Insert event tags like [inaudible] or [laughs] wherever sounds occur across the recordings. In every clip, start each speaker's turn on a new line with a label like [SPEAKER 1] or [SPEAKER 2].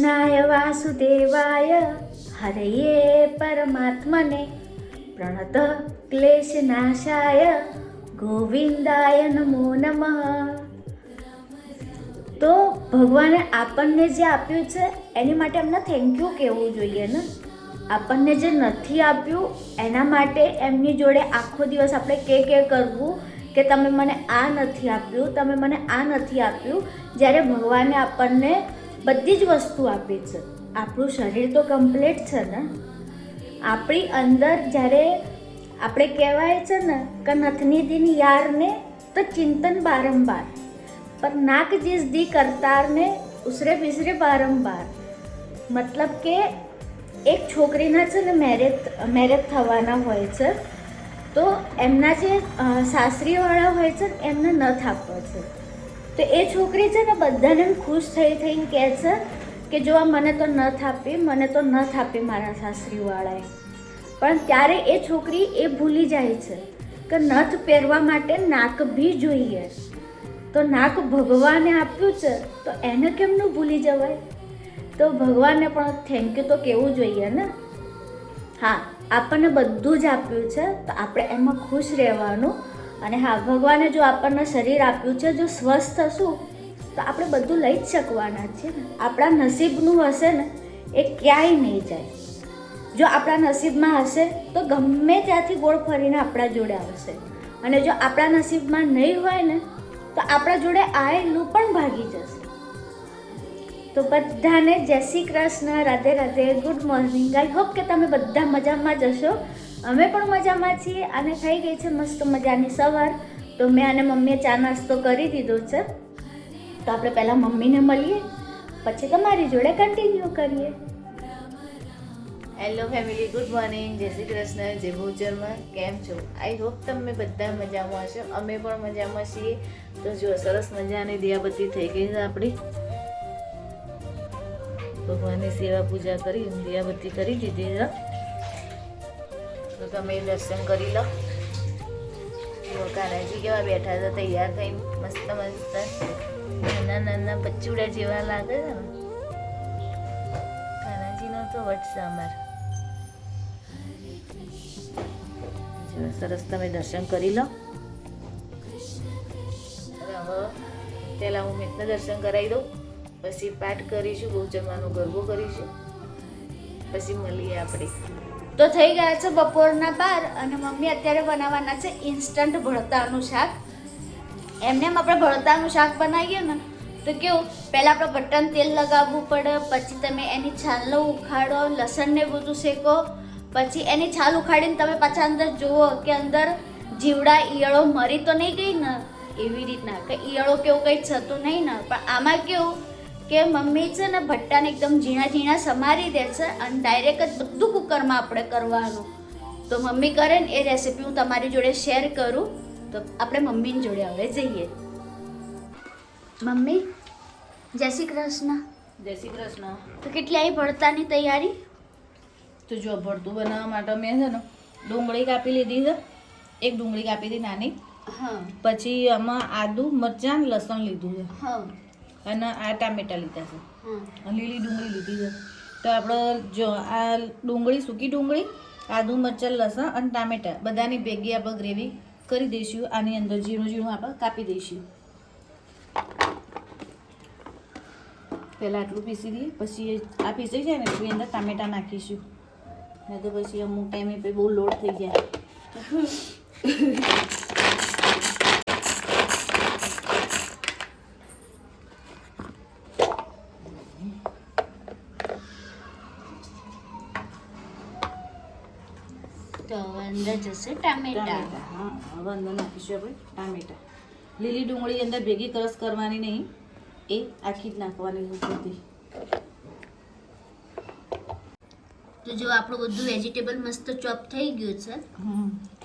[SPEAKER 1] કૃષ્ણાય વાસુદેવાય, હરયે પરમાત્મને પ્રણત ક્લેશનાશાય, ગોવિંદાય નમો નમઃ. તો ભગવાને આપણને જે આપ્યું છે, એની માટે એમને થેન્ક યુ કહેવું જોઈએ ને? આપણને જે નથી આપ્યું, એના માટે એમની જોડે આખો દિવસ આપણે કે કે કરવું કે તમે મને આ નથી આપ્યું, તમે મને આ નથી આપ્યું. જ્યારે ભગવાને આપણને બધી જ વસ્તુ આપે છે. આપણું શરીર તો કમ્પ્લીટ છે ને. આપણી અંદર જ્યારે આપણે કહેવાય છે ને કે નથની દિન યારને તો ચિંતન બારંબાર. પર નાક જીસ દી કરતારને ઉસરે બિસરે બારંબાર. મતલબ કે એક છોકરીના છે ને મેરેજ મેરેજ થવાના હોય છે, તો એમના જે સાસરીવાળા હોય છે ને એમને નથ આપવો છે. તો એ છોકરી છે ને બધાને ખુશ થઈ થઈને કહે છે કે જો આ મને તો ન થાપી મને તો ન થાપી મારા સાસરીવાળાએ. પણ ત્યારે એ છોકરી એ ભૂલી જાય છે કે નથ પહેરવા માટે નાક બી જોઈએ. તો નાક ભગવાને આપ્યું છે, તો એને કેમનું ભૂલી જવાય? તો ભગવાનને પણ થેન્ક યુ તો કહેવું જોઈએ ને? હા, આપણને બધું જ આપ્યું છે, તો આપણે એમાં ખુશ રહેવાનું અને હા, ભગવાને જો આપણને શરીર આપ્યું છે, જો સ્વસ્થ હશું, તો આપણે બધું લઈ જ શકવાના છે આપણા નસીબનું હશે ને, એ ક્યાંય નહીં જાય. જો આપણા નસીબમાં હશે, તો ગમે ત્યાંથી ગોળ ફરીને આપણા જોડે આવશે. અને જો આપણા નસીબમાં નહીં હોય ને, તો આપણા જોડે આયેલું પણ ભાગી જશે. તો બધાને Jai Shri Krishna, Radhe Radhe, good morning. I hope કે તમે બધા મજામાં જ હશો. અમે પણ મજામાં છીએ અને થઈ ગઈ છે મસ્ત મજાની સવાર. તો મેં અને મમ્મીએ ચા નાસ્તો કરી દીધો છે. તો આપણે પહેલાં મમ્મીને મળીએ, પછી તમારી જોડે કન્ટિન્યુ કરીએ.
[SPEAKER 2] હેલો ફેમિલી ગુડ મોર્નિંગ જય શ્રી કૃષ્ણ. જય ભોજનમાં કેમ છો? આઈ હોપ તમે બધા મજામાં હશો. અમે પણ મજામાં છીએ. તો જો, સરસ મજાની દિયાબત્તી થઈ ગઈ છે આપણી. ભગવાનની સેવા પૂજા કરી દિયાબત્તી કરી દીધી છે. તમે દર્શન કરી લો. કાનાજી કેવા બેઠા હતા તૈયાર થઈ, મસ્ત મસ્ત. નાના નાના પચુડા જેવા લાગે છે ને. કાનાજીનો તો વટ છે અમાર. સરસ તમે દર્શન કરી લો. હવે પહેલાં હું મિતને દર્શન કરાવી દઉં. પછી પાઠ કરીશું બહુચરવાનો ગરબો કરીશું. પછી મળીએ આપણે.
[SPEAKER 1] તો થઈ ગયા છે બપોરના બાર અને મમ્મી અત્યારે બનાવવાના છે ઇન્સ્ટન્ટ ભળતાનું શાક. એમને એમ આપણે ભળતાનું શાક બનાવીએ ને, તો કેવું, પહેલાં આપણે બટન તેલ લગાવવું પડે, પછી તમે એની છાલનો ઉખાડો, લસણને બધું શેકો, પછી એની છાલ ઉખાડીને તમે પાછા અંદર જુઓ કે અંદર જીવડા, ઈયળો મરી તો નહીં ગઈ ને? એવી રીતના. કે ઈયળો કેવું કંઈ થતું નહીં ને? પણ આમાં કેવું કે મમ્મી છે ને ભટ્ટાને એકદમ ઝીણા ઝીણા સમારી દે છે અને ડાયરેક્ટ જ બધું કુકરમાં આપણે કરવાનું. તો મમ્મી કરે ને એ રેસીપી હું તમારી જોડે શેર કરું. તો આપણે મમ્મીની જોડે હવે જઈએ. મમ્મી જય શ્રી કૃષ્ણ.
[SPEAKER 2] જય શ્રી કૃષ્ણ.
[SPEAKER 1] તો કેટલી આવી ભળતાની તૈયારી?
[SPEAKER 2] તો જો ભરતું બનાવવા માટે મેં છે ને ડુંગળી કાપી લીધી છે. એક ડુંગળી કાપી હતી નાની.
[SPEAKER 1] હા.
[SPEAKER 2] પછી આમાં આદુ મરચાં લસણ લીધું છે.
[SPEAKER 1] હા.
[SPEAKER 2] અને આ ટામેટા લીધા છે. લીલી ડુંગળી લીધી છે. તો આપણે જો આ ડુંગળી સૂકી ડુંગળી આદુ મરચાં લસણ અને ટામેટા બધાની ભેગી આપણે ગ્રેવી કરી દઈશું. આની અંદર ઝીણું ઝીણું આપણે કાપી દઈશું. પહેલાં આટલું પીસી દઈએ પછી આ પીસી જાય ને એની અંદર ટામેટા નાખીશું. નહીં તો પછી અમુક ટાઈમે બહુ લોડ થઈ જાય.
[SPEAKER 1] અંદર જશે ટામેટા.
[SPEAKER 2] હા હવે અંદર નાખીશું આપણે ટામેટા. લીલી ડુંગળી અંદર ભેગી ક્રશ કરવાની નહીં એ આખી જ નાખવાની બધી.
[SPEAKER 1] તો જો આપણું બધું વેજીટેબલ મસ્ત ચોપ થઈ ગયું છે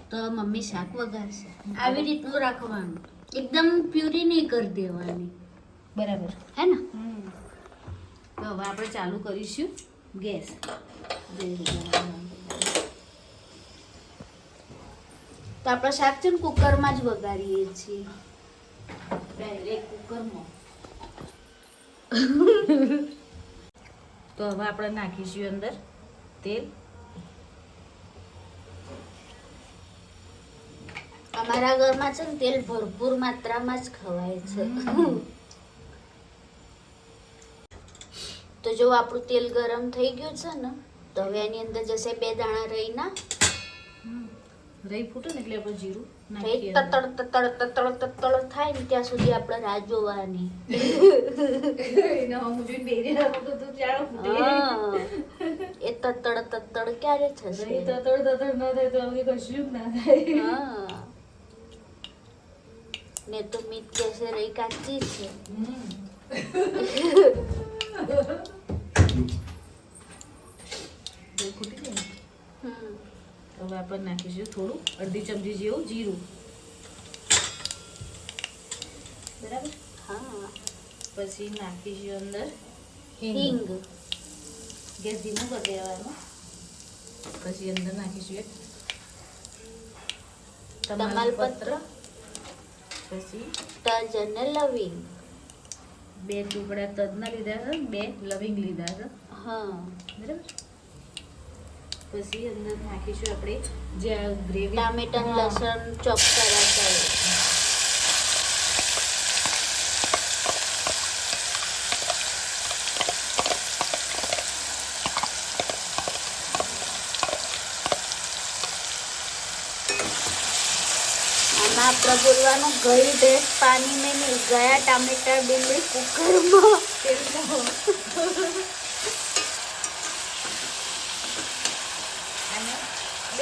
[SPEAKER 1] તો મમ્મી શાક વઘારશે. આવી રીતનું રાખવાનું. એકદમ પ્યુરી નહીં કરી દેવાની.
[SPEAKER 2] બરાબર.
[SPEAKER 1] હે ને?
[SPEAKER 2] તો હવે આપણે ચાલુ કરીશું ગેસ.
[SPEAKER 1] તો આપણે શાક છે ને કુકરમાં જ વઘારીએ છીએ.
[SPEAKER 2] પહેલે કુકરમાં. તો હવે આપણે નાખીશું અંદર તેલ.
[SPEAKER 1] અમારા ઘરમાં છે ને તેલ ભરપૂર માત્રામાં જ ખવાય છે. તો જો આપણું તેલ ગરમ થઈ ગયું છે ને તો હવે એની અંદર જશે બે દાણા રહીના
[SPEAKER 2] રહી ફૂટે ને એટલે આપણે જીરું નાખીએ
[SPEAKER 1] થાય ને ત્યાં સુધી આપણે રાહ જોવાની.
[SPEAKER 2] એને હું જોઈને બેરી રાખું તો ચાલો ફૂટે.
[SPEAKER 1] એ તતડ તતડ ક્યારે થશે?
[SPEAKER 2] તતડ ના થાય તો હવે કશું ના થાય.
[SPEAKER 1] હા. ને તો મીત કહેશે રહી કાચી છે.
[SPEAKER 2] ફૂટી
[SPEAKER 1] હમ.
[SPEAKER 2] હવે આપણે નાખીશું થોડું અડધી ચમચી જેવું જીરું. બરાબર?
[SPEAKER 1] હા.
[SPEAKER 2] પછી નાખીશું અંદર
[SPEAKER 1] હિંગ.
[SPEAKER 2] ગેસ ધીમો કરી દેવાનો પછી અંદર નાખીશું એક
[SPEAKER 1] તમાલપત્ર.
[SPEAKER 2] પછી
[SPEAKER 1] તજ અને લવિંગ.
[SPEAKER 2] બે ટુકડા તજના લીધા છે બે લવિંગ લીધા છે.
[SPEAKER 1] હા.
[SPEAKER 2] બરાબર? પછી અંદર નાખીશું આપણે જે ગ્રેવી
[SPEAKER 1] ટામેટા લસણ ચોપ કર્યા આમાં આપણે બોલવાનું ગયું ડ્રેસ પાણી મેં ગયા ટામેટા ડુંગળી કુકરમાં.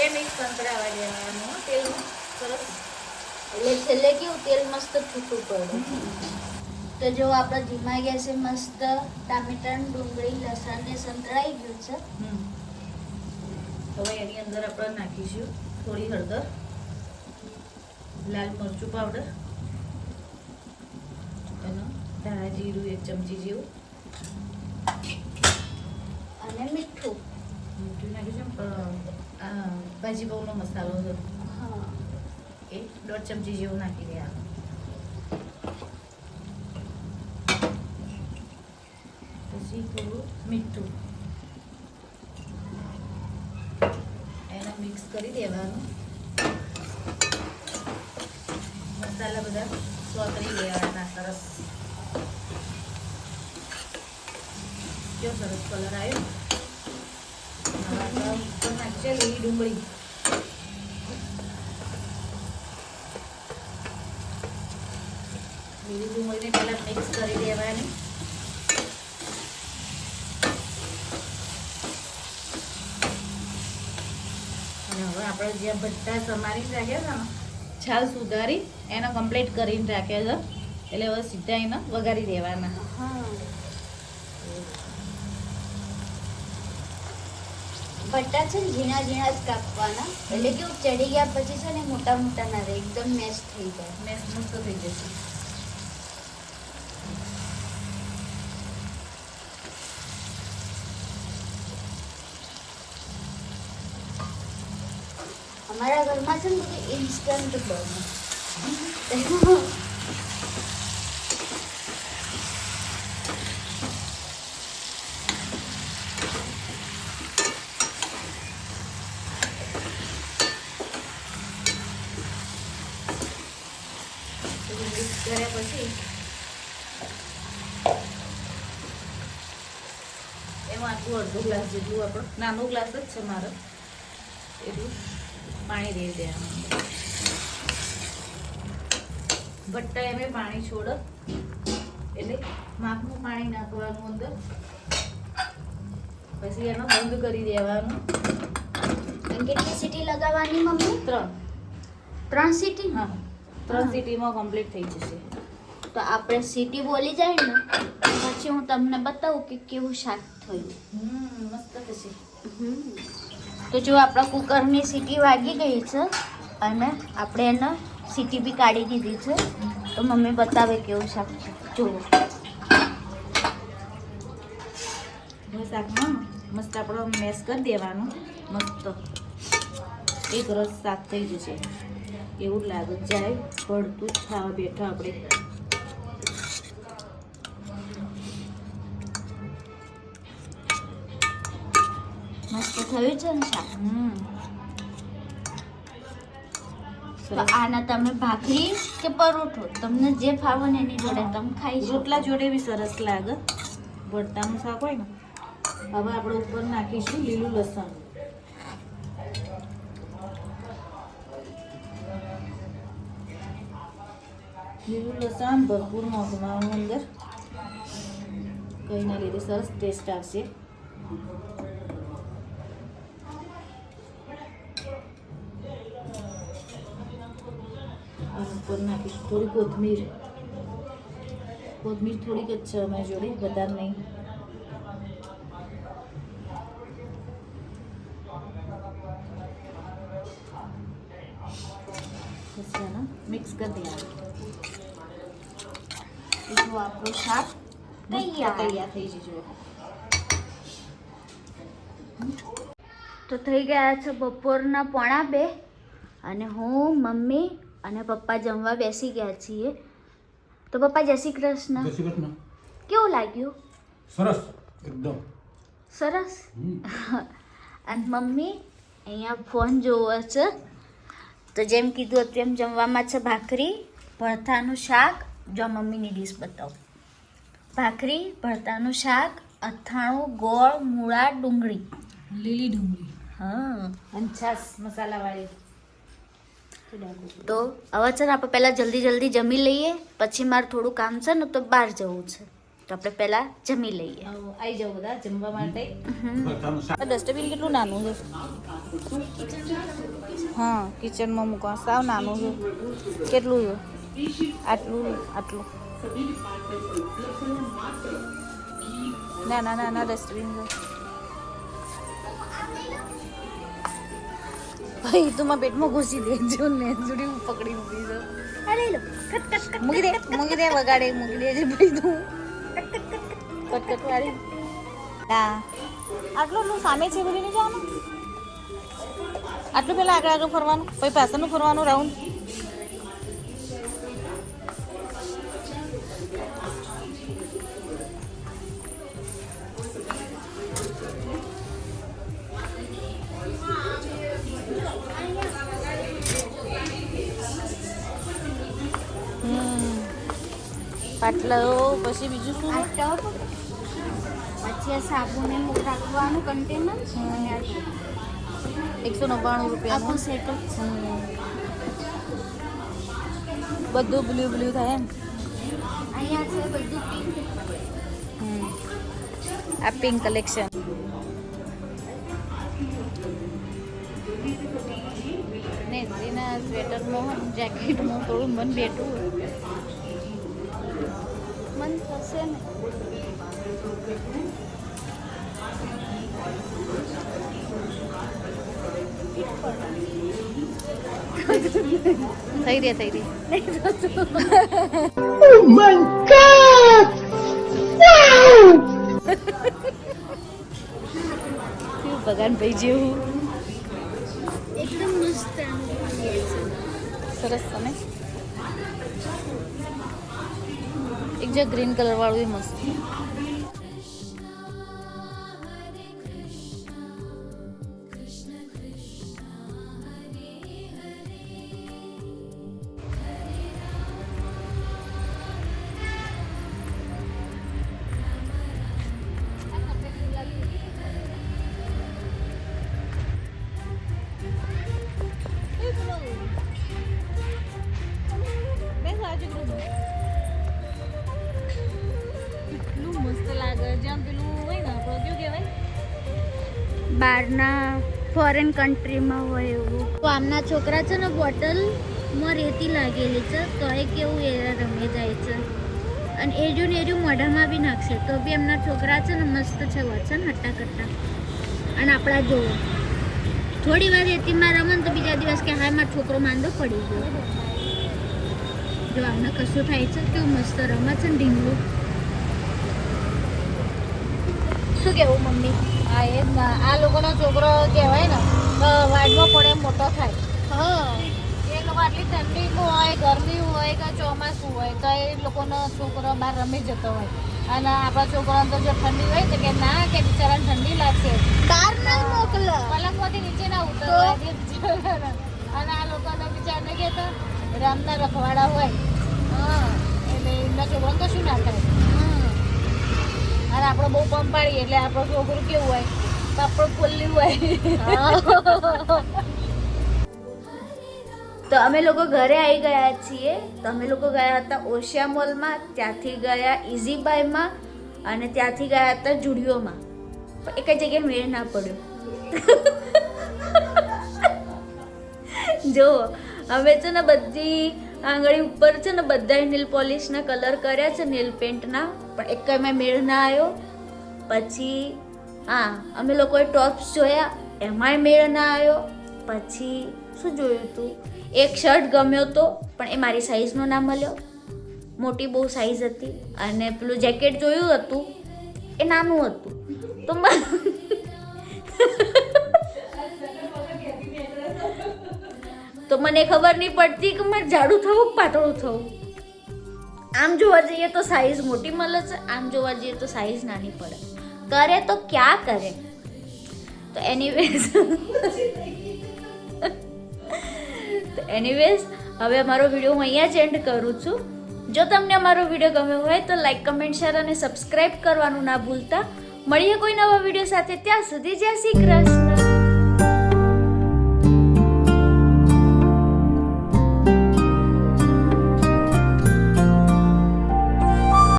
[SPEAKER 2] બે મિક્સ સંતરાવા દેવાનું તેલ સરસ.
[SPEAKER 1] એટલે છેલ્લે કેવું તેલ મસ્ત છૂટું પડે. તો જો આપણે ધીમા ગેસે મસ્ત ટામેટાં ડુંગળી લસણ ને સંતળાઈ ગયું છે.
[SPEAKER 2] હવે એની અંદર આપણે નાખીશું થોડી હળદર લાલ મરચું પાવડર અને ધાણા જીરું એક ચમચી જેવું.
[SPEAKER 1] અને મીઠું.
[SPEAKER 2] મીઠું નાખીશું ભાજી પાઉનો મસાલો
[SPEAKER 1] હતો.
[SPEAKER 2] એ દોઢ ચમચી જેવું નાખી દેવાનું પછી થોડું મીઠું. એને મિક્સ કરી દેવાનું. મસાલા બધા સોતરી દેવાના સરસ. કેવો સરસ કલર આવ્યો. નાખીએ લીલી ડુંગળી. લીલી ડુંગળીને પહેલાં મિક્સ કરી દેવાની. હવે આપણે જે બધા સમારીને રાખ્યા છે છાલ સુધારી, એને કમ્પ્લીટ કરીને રાખ્યા છે. એટલે હવે સીધા એને વઘારી દેવાના.
[SPEAKER 1] હા. બટા છે ને ઝીણા ઝીણા જ કાપવાના. એટલે કેવું ચડી ગયા પછી છે ને મોટા મોટા ના રહે એકદમ મેશ થઈ જાય.
[SPEAKER 2] મેશ મોટો થઈ જશે.
[SPEAKER 1] અમારા ઘરમાં છે ને બધું ઇન્સ્ટન્ટ બને
[SPEAKER 2] બધું મિક્સ કર્યા પછી એમાં આટલું અડધો ગ્લાસ જેટલું આપણો. નાનો ગ્લાસ જ છે મારો. એટલું પાણી રેડી દેવાનું ભટ્ટા એમ પાણી છોડ. એટલે માપનું પાણી નાખવાનું અંદર. પછી એનો બંધ કરી દેવાનું.
[SPEAKER 1] કેટલી સીટી લગાવવાની મમ્મી?
[SPEAKER 2] ત્રણ.
[SPEAKER 1] ત્રણ સીટી?
[SPEAKER 2] હા. ત્રણ સીટીમાં કમ્પ્લીટ થઈ જશે.
[SPEAKER 1] તો આપણે સીટી બોલી જાય ને પછી હું તમને બતાવું કે કેવું શાક થયું.
[SPEAKER 2] પછી
[SPEAKER 1] તો જો આપણા કુકરની સીટી વાગી ગઈ છે અને આપણે એને સીટી બી કાઢી દીધી છે તો મમ્મી બતાવે કેવું શાક છે. જુઓ.
[SPEAKER 2] શાકમાં મસ્ત આપણો મેસ કરી દેવાનું. મસ્ત. એક રસ શાક થઈ જશે. એવું લાગે. જાય પડતું જ ખાવા બેઠા આપણે.
[SPEAKER 1] મસ્ત થયું છે ને શાક તો આના તમે ભાખરી કે પરોઠો તમને જે ફાવો ને એની જોડે તમે ખાઈ
[SPEAKER 2] રોટલા જોડે બી સરસ લાગે. ભરતાનું શાક હોય ને. હવે આપણે ઉપર નાખીશું લીલું લસણ. લીલું લસણ ભરપૂર નાખવાનું અંદર. કઈના લીધે સરસ ટેસ્ટ આવશે. ઉપર નાખીશ. થોડી કોથમીર. કોથમીર થોડીક જ છે અમારી જોડે વધારે નહીં. આને મિક્સ કરી દેવાનું.
[SPEAKER 1] જો આપણું શાક
[SPEAKER 2] તૈયાર. થઈ જજો
[SPEAKER 1] તો થઈ ગયા છે બપોરના પોણા બે. અને હું મમ્મી અને પપ્પા જમવા બેસી ગયા છીએ. તો પપ્પા જય શ્રી કૃષ્ણ.
[SPEAKER 3] જય શ્રી કૃષ્ણ.
[SPEAKER 1] કેવું લાગ્યું?
[SPEAKER 3] સરસ એકદમ.
[SPEAKER 1] સરસ? [laughs] અને મમ્મી અહીંયા ફોન જોવો છે. તો જેમ કીધું હતું એમ જમવામાં છે ભાખરી ભરતાનું શાક. જો મમ્મીની ડીશ બતાવું. ભાખરી ભરતાનું શાક અથાણું ગોળ મૂળા ડુંગળી.
[SPEAKER 2] લીલી ડુંગળી.
[SPEAKER 1] હા.
[SPEAKER 2] અને છાસ મસાલાવાળી.
[SPEAKER 1] તો હવે છે ને આપણે પહેલાં જલ્દી જલ્દી જમી લઈએ પછી મારે થોડું કામ છે ને તો બહાર જવું છે. તો આપણે પહેલાં જમી લઈએ.
[SPEAKER 2] આવી જાઓ બધા જમવા માટે. ડસ્ટબિન કેટલું નાનું છે? હા કિચનમાં મૂકવા સાવ નાનું છે. કેટલું છે? આટલું આટલું. ના ના ના ના ડસ્ટબિન છે. ભાઈ તું મારા પેટમાં ઘૂસી દેજો ને જોડી હું પકડી મૂકી દઉં
[SPEAKER 1] અરે લો કટ કટ કટ
[SPEAKER 2] મૂકી દે મૂકી દે વગાડે મૂકી દે છે ભાઈ તું. કટકટ વાળી ના આટલું નું સામે છે બધી નહીં જવાનું? આટલું પેલા આગળ આગળ ફરવાનું? પછી પાછળનું ફરવાનું રાઉન્ડ પાટલો પછી બીજું શું
[SPEAKER 1] આ ટબ પછી આ સાબુને મૂક રાખવાનું કન્ટેનર અને આ ટબ.
[SPEAKER 2] એકસો નવ્વાણું
[SPEAKER 1] આખું
[SPEAKER 2] રૂપિયાનું
[SPEAKER 1] સેટઅપ છે
[SPEAKER 2] બધું બ્લુ બ્લુ થાય એમ
[SPEAKER 1] અહીંયા છે બધું પિંક
[SPEAKER 2] હમ. આ પિંક કલેક્શન ને એના સ્વેટરમાં જેકેટમાં થોડું મન બેઠું
[SPEAKER 1] મન થશે ને
[SPEAKER 2] થઈ રહી થઈ રહી કેવું ભગવાન ભાઈ જેવું
[SPEAKER 1] એકદમ મસ્ત આમ લાગે છે.
[SPEAKER 2] સરસ તમે એક જે ગ્રીન કલર વાળું એ મસ્ત.
[SPEAKER 1] બહારના ફોરેન કન્ટ્રીમાં હોય એવું. તો આમના છોકરા છે ને બોટલમાં રેતી લાગેલી છે, તો એ કેવું એ રમી જાય છે. અને એ જો ને એ જો મોઢામાં બી નાખશે, તો બી એમના છોકરા છે ને મસ્ત છે વચન હટ્ટા કરતા. અને આપણા જોવો. થોડી વાર રેતીમાં રમે તો બીજા દિવસ કે હા, મારો છોકરો માંદો પડી ગયો. જો આમને કશું થાય છે, કેવું મસ્ત રમે છે ને ઢીંગલું. શું કેવું મમ્મી?
[SPEAKER 2] હા એ જ ને. આ લોકોનો છોકરો કહેવાય ને તો પડે મોટો થાય.
[SPEAKER 1] હા.
[SPEAKER 2] એ લોકો આટલી ઠંડીનું હોય ગરમી હોય કે ચોમાસું હોય તો એ લોકોનો છોકરો બહાર રમી જતો હોય. અને આપણા છોકરાને તો જો ઠંડી હોય તો કે ના કે બિચારાને ઠંડી લાગશે.
[SPEAKER 1] બહાર ના મોકલે.
[SPEAKER 2] પલંગમાંથી નીચે ના ઉતરવા અને આ લોકોને બિચારાને કે તો રામના રખવાડા હોય. હા એટલે એમના છોકરાને શું ના થાય? અને આપણે બહુ પંપ પાડીએ એટલે આપણો છોકરું કેવું હોય? તો આપણું ફૂલ્લી હોય. [laughs]
[SPEAKER 1] તો અમે લોકો ઘરે આવી ગયા છીએ. તો અમે લોકો ગયા હતા ઓશિયા મોલમાં, ત્યાંથી ગયા ઇઝી બાયમાં અને ત્યાંથી ગયા હતા જુડિયોમાં. પણ એક જગ્યાએ મેળ ના પડ્યો. [laughs] જો હવે છે ને બધી આંગળી ઉપર છે ને બધાએ નેલ પોલિશના કલર કર્યા છે નેલ પેન્ટના પણ એક મેં મેળ ના આવ્યો પછી, હા, અમે લોકોએ ટોપ્સ જોયા, એમાંય મેળ ના આવ્યો પછી, શું જોયું હતું એક શર્ટ ગમ્યો તો, પણ એ મારી સાઈઝનો ના મળ્યો. મોટી બહુ સાઈઝ હતી અને પેલું જેકેટ જોયું હતું, એ નાનું હતું. તો [laughs] તો મને ખબર નહીં પડતી કે મારે જાડું થવું પાતળું થવું. આમ જોવા જઈએ તો સાઈઝ મોટી મળે છે, આમ જોવા જઈએ તો સાઈઝ નાની પડે. કરે તો ક્યાં કરે? તો એનીવેઝ તો એનીવેઝ હવે અમારો વીડિયો હું અહીંયા જ એન્ડ કરું છું. જો તમને અમારો વીડિયો ગમ્યો હોય તો લાઈક કમેન્ટ શેર અને સબસ્ક્રાઈબ કરવાનું ના ભૂલતા. મળીએ કોઈ નવા વીડિયો સાથે, ત્યાં સુધી જય શ્રી કૃષ્ણ.